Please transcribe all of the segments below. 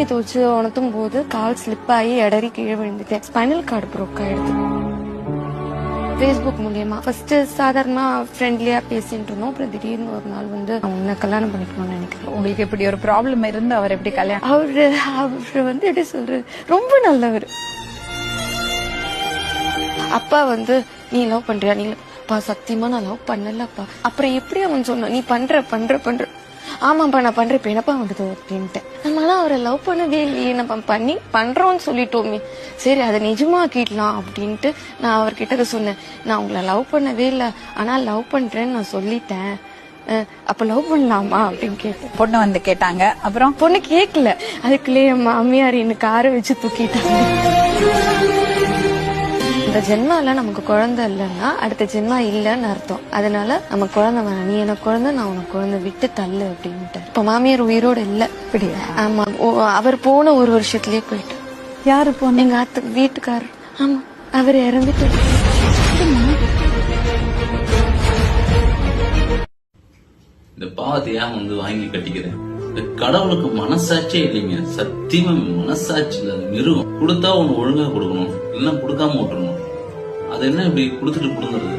துணியை துவச்சு உணர்த்தும் போது கால் ஸ்லிப் ஆகி இடறி கீழே விழுந்துட்டேன். ஸ்பைனல் கார்டு ப்ரோக் ஆயிடுது. ஃபேஸ்புக் மூலியமா. ஃபர்ஸ்ட் சாதாரணமா ஃப்ரெண்ட்லியா பேசிட்டு இருந்தோம். அப்புறம் திடீர்னு ஒரு நாள் வந்து உன்னை கல்யாணம் பண்ணிக்கணும்னு நினைக்கிறேன். உங்களுக்கு இப்படி ஒரு ப்ராப்ளம் இருந்து அவர் எப்படி கல்யாணம் அவரு அவரு வந்து எப்படி சொல்றது? ரொம்ப நல்லவர். அப்பா வந்து நீ லவ் பண்றியா? நீ அப்பா சத்தியமா நான் லவ் பண்ணலப்பா அப்புறம் எப்படி அவன் சொன்னான்? நீ பண்ற பண்ற பண்ற. ஆமாப்பா நான் பண்றேன். இப்ப என்னப்பா வந்தது அப்படின்ட்டு. அவரை லவ் பண்ணவே இல்லையே. நம்ம பண்ணி பண்றோம்னு சொல்லிட்டோமே. சரி அதை நிஜமாக்கிடலாம் அப்படின்ட்டு நான் அவர்கிட்ட சொன்னேன். நான் உங்களை லவ் பண்ணவே இல்லை. ஆனா லவ் பண்றேன்னு நான் சொல்லிட்டேன். அப்ப லவ் பண்ணலாமா அப்படின்னு கேட்டேன். பொண்ணு வந்து கேட்டாங்க. அப்புறம்? பொண்ணு கேக்கல. அதுக்குள்ளே என் மாமியார் என்ன காரை வச்சு தூக்கிட்டாங்க. இந்த ஜென்மால நமக்கு குழந்தை இல்லைன்னா அடுத்த ஜென்மா இல்லைன்னு அர்த்தம். அதனால நம்ம குழந்தை வேணாம் நீ எனக்கு குழந்தை நான் உனக்கு குழந்தை விட்டு தள்ளு அப்படின்ட்டு இப்ப மாமியார் உயிரோட இல்ல. ஆமா. ஓ, அவர் போன ஒரு வருஷத்துலயே போயிட்டு யாரு பொண்ணு எங்க அத்தை வீட்டுக்காரர். ஆமா. அவர் இறந்துட்டு. இந்த பாவத்தை ஏன் வந்து வாங்கி கட்டிக்கிறேன்? இந்த கடவுளுக்கு மனசாட்சியே இல்லைங்க. சத்தியமா மனசாட்சி இல்ல அது மிருகம் கொடுத்தா ஒண்ணு ஒழுங்கா கொடுக்கணும். இல்லைன்னா கொடுக்காம விட்டுறணும். அது என்ன இப்படி கொடுத்துட்டு கொடுங்கறது?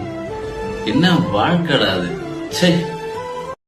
என்ன வாழ்க்கைடா அது? சே